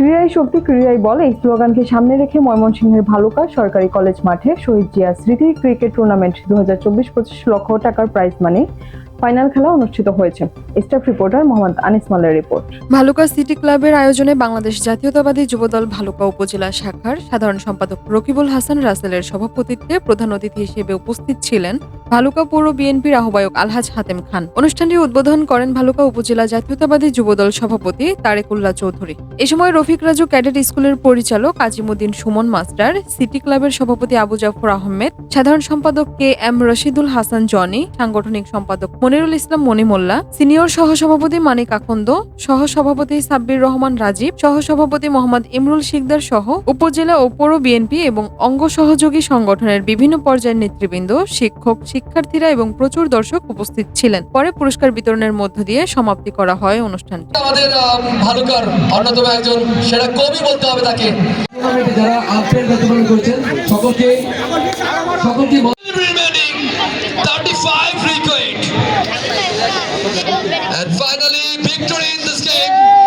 ক্রীড়াই শক্তি ক্রীড়াই বল এই স্লোগানকে সামনে রেখে ময়মনসিংহের ভালুকা সরকারি কলেজ মাঠে শহীদ জিয়া স্মৃতি ক্রিকেট টুর্নামেন্ট দু হাজার চব্বিশ পঁচিশ লক্ষ টাকার প্রাইজ মানি ফাইনাল খেলা অনুষ্ঠিত হয়েছে। Staff reporter Mohammad Anis report. Bhaluka city ক্লাবের আয়োজনে বাংলাদেশ জাতীয়তাবাদী যুবদল ভালুকা উপজেলা শাখার সাধারণ সম্পাদক রকিবুল হাসান রাসেলের সভাপতিত্বে প্রধান অতিথি হিসেবে উপস্থিত ছিলেন ভালুকা পৌর বিএনপির আহ্বায়ক আলহাজ হাতেম খান। অনুষ্ঠানটি উদ্বোধন করেন ভালুকা উপজেলা জাতীয়তাবাদী যুবদল সভাপতি তারেকুল্লাহ চৌধুরী। এ সময় রফিক রাজু ক্যাডেট স্কুলের পরিচালক আজিমুদ্দিন সুমন মাস্টার, সিটি ক্লাবের সভাপতি আবু জাফর আহমেদ, সাধারণ সম্পাদক K M Rashidul Hasan Johnny, সাংগঠনিক সম্পাদক মনিরুল ইসলাম মনিমোল্লা সিনিয়র সহসভাপতি মানিক আকন্দ সহসভাপতি সাব্বির রহমান রাজীব সহসভাপতি মোহাম্মদ ইমরুল শিকদার সহ উপজেলা ও পৌর বিএনপি এবং অঙ্গ সহযোগী সংগঠনের বিভিন্ন পর্যায়ের নেতৃবৃন্দ শিক্ষক শিক্ষার্থীরা এবং প্রচুর দর্শক উপস্থিত ছিলেন। পরে পুরস্কার বিতরণের মধ্য দিয়ে সমাপ্তি করা হয় অনুষ্ঠানটি। আমাদের ভালুকার অন্যতম একজন সেরা কবি বলতে হবে তাকে। যারা প্রতিফলন করেছেন সকলকে সকলকে remaining 35 wicket And finally, victory in this game.